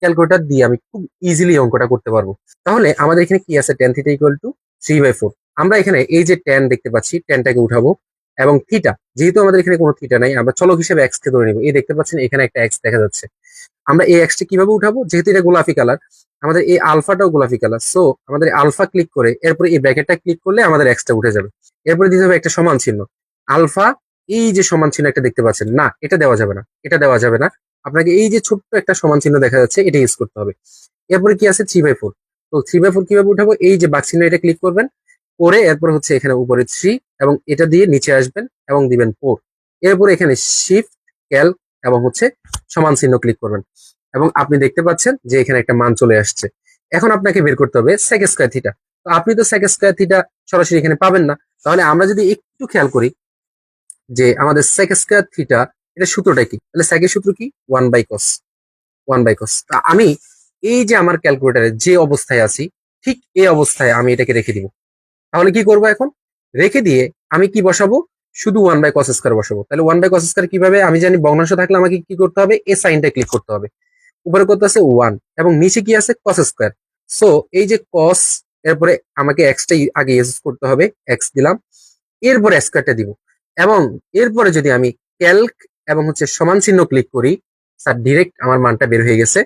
Calculator দিয়ে আমি খুব ইজিলি অঙ্কটা করতে পারব। তাহলে আমাদের এখানে কি আছে? Ten theta equal to three by four আমরা এখানে এই যে টেন দেখতে পাচ্ছি টেনটাকে উঠাবো এবং থিটা যেহেতু আমাদের এখানে কোনো থিটা নাই, আমরা চলক হিসেবে এক্স কে ধরে নিব। এই দেখতে পাচ্ছেন এখানে একটা এক্স দেখা যাচ্ছে। আমরা এই এক্সটা কীভাবে উঠাবো? যেহেতু এটা গোলাপি কালার আমাদের এই আলফাটাও গোলাপি কালার সো আমাদের আলফা ক্লিক করে এরপরে এই ব্র্যাকেটটা ক্লিক করলে আমাদের এক্সটা উঠে যাবে। এরপরে দিতে হবে একটা সমান চিহ্ন। আলফা, এই যে সমান চিহ্ন একটা দেখতে পাচ্ছেন। না, এটা দেওয়া যাবে না। এটা দেওয়া যাবে না। আপনাকে এই যে ছোট্ট একটা সমান চিহ্ন দেখা যাচ্ছে, এটা ইউজ করতে হবে। এরপরে কি আছে? থ্রি বাই ফোর তো থ্রি বাই ফোর কীভাবে উঠাবো? এই যে বাক চিহ্ন, এটা ক্লিক করবেন। করে এরপর হচ্ছে এখানে উপরে থ্রি এবং এটা দিয়ে নিচে আসবেন এবং দিবেন ফোর এরপরে এখানে শিফট ক্যাল এবং হচ্ছে সমান চিহ্ন ক্লিক করবেন। এবং আপনি দেখতে পাচ্ছেন যে এখানে একটা মান চলে আসছে। এখন আপনাকে বের করতে হবে সেক স্কোয়ার থিটা তো আপনি তো সেক স্কোয়ার থিটা সরাসরি এখানে পাবেন না। তাহলে আমরা যদি একটু খেয়াল করি যে আমাদের সেক স্কোয়ার থিটা এটা সূত্রটা কি? তাহলে সেকের সূত্র কি? One by cos one by cos আমি এই যে আমার ক্যালকুলেটারে যে অবস্থায় আছি, ঠিক এই অবস্থায় আমি এটাকে রেখে দিব। তাহলে কি করব এখন? রেখে দিয়ে আমি কি বসাবো? শুধু ওয়ান বাই কস স্কোয়ার বসাবো। তাহলে ওয়ান বাই কস স্কোয়ার কীভাবে? আমি জানি ভগ্নাংশ থাকলে আমাকে কি করতে হবে? এ সাইনটা ক্লিক করতে হবে। উপরে করতে আছে? ওয়ান এবং নিচে কি আছে? কস স্কোয়ার সো এই যে কস এরপরে আমাকে এক্সটা আগে ইউজ করতে হবে এক্স দিলাম। এরপরে স্কোয়ারটা দিব। এবং এরপরে যদি আমি ক্যালক এবং হচ্ছে সমান চিহ্ন ক্লিক করি স্যার ডিরেক্ট আমার মানটা বের হয়ে গেছে।